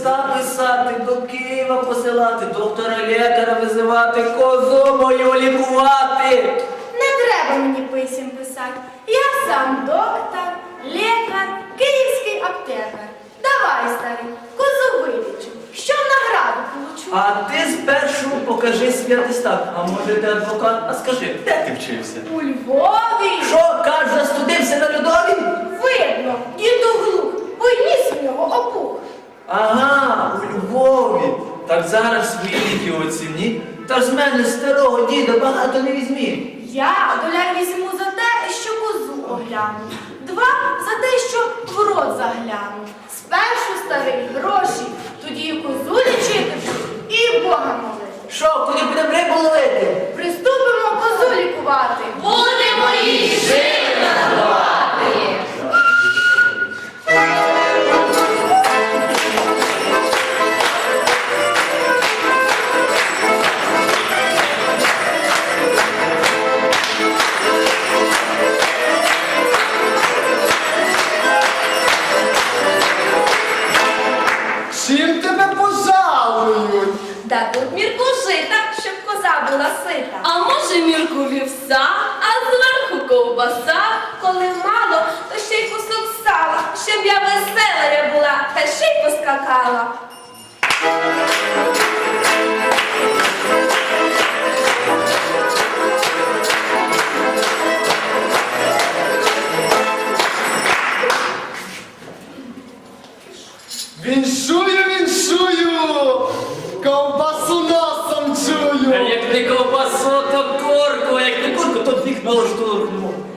листа писати, до Києва посилати, доктора лікаря визивати, козу мою лікувати. Не треба мені писем писати. Я сам доктор, лікар, київський аптекар. Давай, старий, козу вилічу. Що в награду получу? А ти спершу покажи свій атестат. А може ти адвокат? А скажи, де ти вчився? У Львові. Що, каж, застудився на льодові? Видно, діду глух, бо ніс в нього опух. Ага, у Львові. Так зараз свої ліки оціні. Та з мене старого діда багато не візьмі. Я доля візьму за те, що козу огляну. Два за те, що в рот загляну. Спершу старий гроші, тоді і козу лічити і Бога молити. Що, поскакала. Віншую, віншую! Ковбасу носом чую! Як не ковбасу, то корку, а як не корку, то вікно штурхну.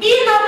Vino